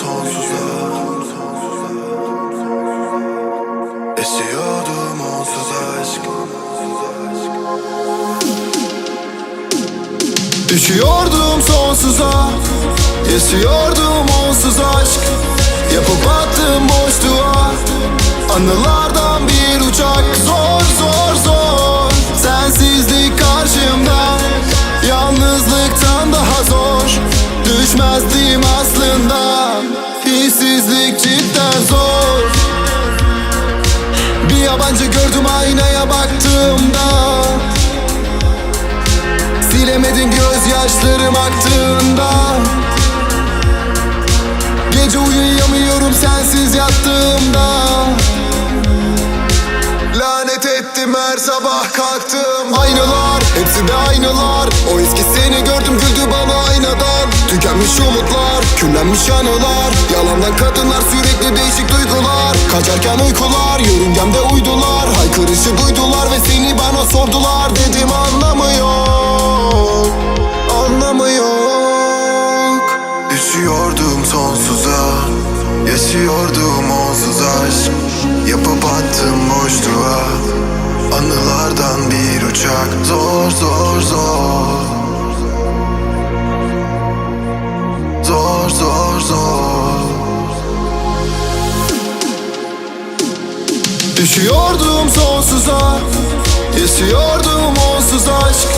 sonsuza Esiyordum onsuz aşk. Düşüyordum sonsuza. Esiyordum onsuz aşk. Yapıp attım boşluğa. Anılardan bir uçak. Zor zor zor. Sensizlik karşımda. Yalnızlıktan daha zor. Düşmezdi yabancı gördüm aynaya baktığımda. Silemedin gözyaşlarım aktığında. Gece uyuyamıyorum sensiz yattığımda. Lanet ettim her sabah kalktım. Aynalar, hepsi de aynalar. O eski seni gördüm güldü bana aynadan. Tükenmiş umutlar, küllenmiş anılar. Yalandan kadınlar sürekli değişik duygular Kaçarken uykular, yörüngemde uydular. Haykırışı duydular ve seni bana sordular. Dedim anlamı yok, anlamı yok Düşüyordum sonsuza Yaşıyordum onsuz aşk. Yapıp attım boşluğa Anılardan bir uçak. Zor zor zor. Zor zor zor Düşüyordum sonsuza Yaşıyordum onsuz aşk.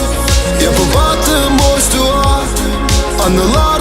Yapıp attım boşluğa Zor